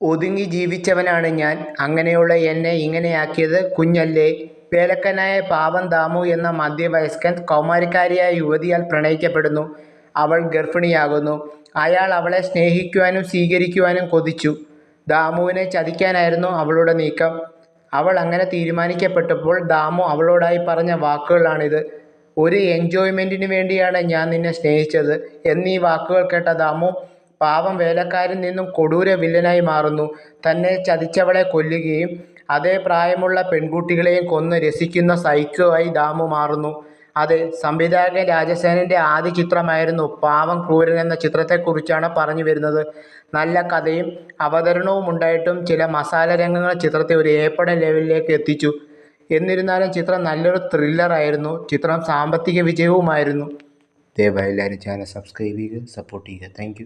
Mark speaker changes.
Speaker 1: ഒതുങ്ങി ജീവിച്ചവനാണ് ഞാൻ. അങ്ങനെയുള്ള എന്നെ ഇങ്ങനെയാക്കിയത് കുഞ്ഞല്ലേ. വേലക്കാരനായ പാവം ദാമു എന്ന മധ്യവയസ്കൻ കൗമാരക്കാരിയായ യുവതിയാൽ പ്രണയിക്കപ്പെടുന്നു. അവൾ ഗർഭിണിയാകുന്നു. അയാൾ അവളെ സ്നേഹിക്കുവാനും സ്വീകരിക്കുവാനും കൊതിച്ചു. ദാമുവിനെ ചതിക്കാനായിരുന്നു അവളുടെ നീക്കം. അവൾ അങ്ങനെ തീരുമാനിക്കപ്പെട്ടപ്പോൾ ദാമു അവളോടായി പറഞ്ഞ വാക്കുകളാണിത്. "ഒരു എൻജോയ്മെന്റിനു വേണ്ടിയാണ് ഞാൻ നിന്നെ സ്നേഹിച്ചത്. " എന്നീ വാക്കുകൾ കേട്ട ദാമു പാവം വേലക്കാരിൽ നിന്നും കൊടൂര വില്ലനായി മാറുന്നു. തന്നെ ചതിച്ചവളെ കൊല്ലുകയും അതേ പ്രായമുള്ള പെൺകുട്ടികളെയും കൊന്ന് രസിക്കുന്ന സൈക്കോ ആയി ദാമു മാറുന്നു. അതെ, സംവിധായകൻ രാജസേനന്റെ ആദ്യ ചിത്രമായിരുന്നു പാവം ക്രൂരൻ എന്ന ചിത്രത്തെക്കുറിച്ചാണ് പറഞ്ഞു വരുന്നത്. നല്ല കഥയും അവതരണവും ഉണ്ടായിട്ടും ചില മസാല രംഗങ്ങൾ ചിത്രത്തെ ഒരു ഏപ്പടം ലെവലിലേക്ക് എത്തിച്ചു. എന്നിരുന്നാലും ചിത്രം നല്ലൊരു ത്രില്ലർ ആയിരുന്നു. ചിത്രം സാമ്പത്തിക വിജയവുമായിരുന്നു. ദയവായി എല്ലാവരും ചാനൽ സബ്സ്ക്രൈബ് ചെയ്യുക, സപ്പോർട്ട് ചെയ്യുക. താങ്ക്.